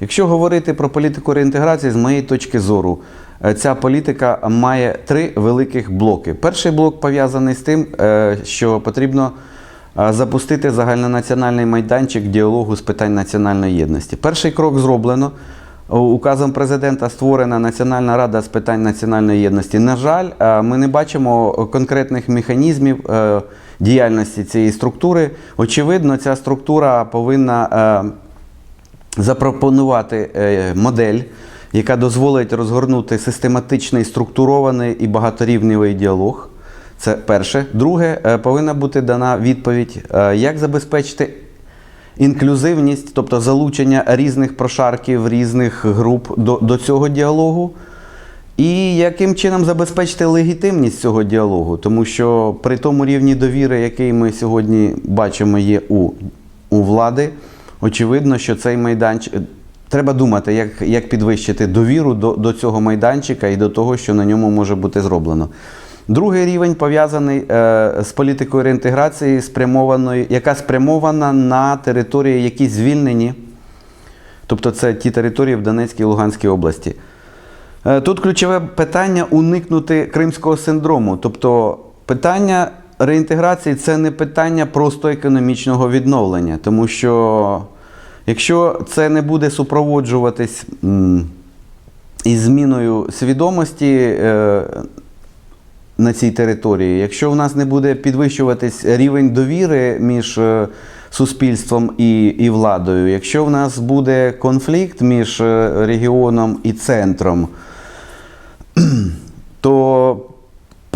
Якщо говорити про політику реінтеграції, з моєї точки зору, е, ця політика має три великих блоки. Перший блок пов'язаний з тим, е, що потрібно е, запустити загальнонаціональний майданчик діалогу з питань національної єдності. Перший крок зроблено. Указом президента створена Національна рада з питань національної єдності. На жаль, ми не бачимо конкретних механізмів діяльності цієї структури. Очевидно, ця структура повинна запропонувати е, модель, яка дозволить розгорнути систематичний, структурований і багаторівневий діалог. Це перше. Друге, е, повинна бути дана відповідь, е, як забезпечити інклюзивність, тобто залучення різних прошарків, різних груп до, до цього діалогу. І яким чином забезпечити легітимність цього діалогу, тому що при тому рівні довіри, який ми сьогодні бачимо, є у, у влади, очевидно, що цей майданчик. Треба думати, як, як підвищити довіру до, до цього майданчика і до того, що на ньому може бути зроблено. Другий рівень пов'язаний е, з політикою реінтеграції, спрямованої, яка спрямована на території, які звільнені, тобто це ті території в Донецькій і Луганській області. Е, Тут ключове питання уникнути кримського синдрому. Тобто питання реінтеграції це не питання просто економічного відновлення, тому що якщо це не буде супроводжуватись із зміною свідомості е, на цій території, якщо в нас не буде підвищуватись рівень довіри між е, суспільством і, і владою, якщо в нас буде конфлікт між е, регіоном і центром, то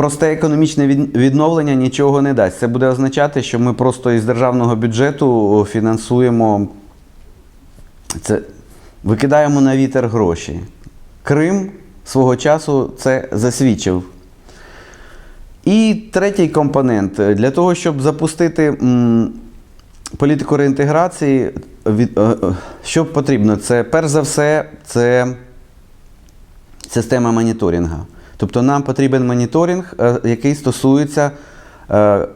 просте економічне відновлення нічого не дасть. Це буде означати, що ми просто із державного бюджету фінансуємо це, викидаємо на вітер гроші. Крим свого часу це засвідчив. І третій компонент для того, щоб запустити політику реінтеграції, е, е, що потрібно? Це перш за все, це система моніторингу. Тобто нам потрібен моніторинг, е, який стосується е,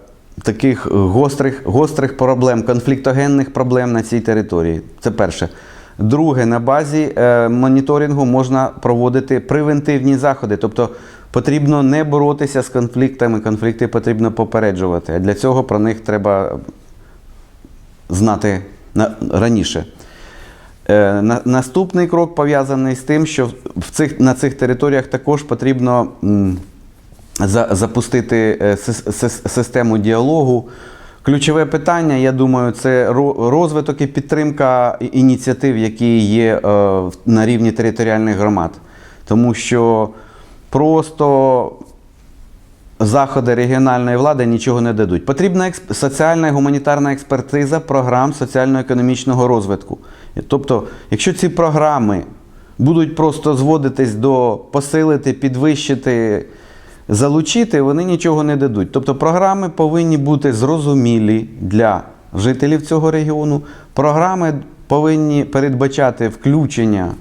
таких гострих, гострих проблем, конфліктогенних проблем на цій території. Це перше. Друге, на базі е, моніторингу можна проводити превентивні заходи. Тобто потрібно не боротися з конфліктами, конфлікти потрібно попереджувати. А для цього про них треба знати на, раніше. Е, на, наступний крок пов'язаний з тим, що в цих, на цих територіях також потрібно за, запустити е, сис- сис- систему діалогу. Ключове питання, я думаю, це розвиток і підтримка ініціатив, які є е, на рівні територіальних громад. Тому що просто заходи регіональної влади нічого не дадуть. Потрібна соціальна і гуманітарна експертиза програм соціально-економічного розвитку. Тобто, якщо ці програми будуть просто зводитись до посилити, підвищити, залучити, вони нічого не дадуть. Тобто програми повинні бути зрозумілі для жителів цього регіону. Програми повинні передбачати включення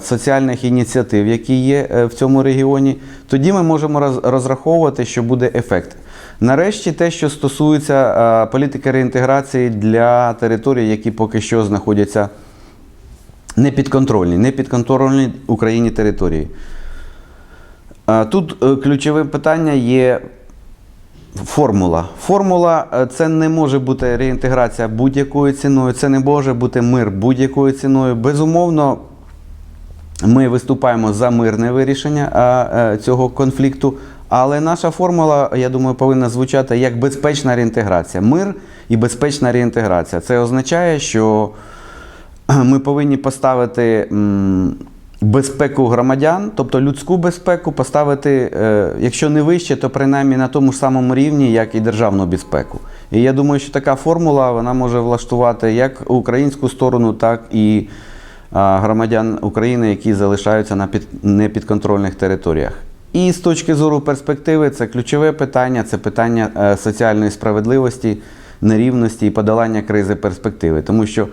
соціальних ініціатив, які є е, в цьому регіоні. Тоді ми можемо розраховувати, що буде ефект. Нарешті, те, що стосується е, політики реінтеграції для територій, які поки що знаходяться непідконтрольні, непідконтрольні Україні території. Е, Тут е, ключове питання є формула. Формула е, це не може бути реінтеграція будь-якою ціною, це не може бути мир будь-якою ціною. Безумовно, ми виступаємо за мирне вирішення е, цього конфлікту. Але наша формула, я думаю, повинна звучати як безпечна реінтеграція. Мир і безпечна реінтеграція. Це означає, що ми повинні поставити безпеку громадян, тобто людську безпеку, поставити, е, якщо не вище, то принаймні на тому ж самому рівні, як і державну безпеку. І я думаю, що така формула вона може влаштувати як українську сторону, так і громадян України, які залишаються на під, непідконтрольних територіях. І з точки зору перспективи, це ключове питання, це питання е, соціальної справедливості, нерівності і подолання кризи перспективи. Тому що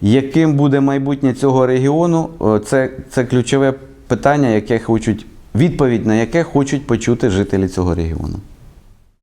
яким буде майбутнє цього регіону, е, це, це ключове питання, яке хочуть, відповідь на яке хочуть почути жителі цього регіону.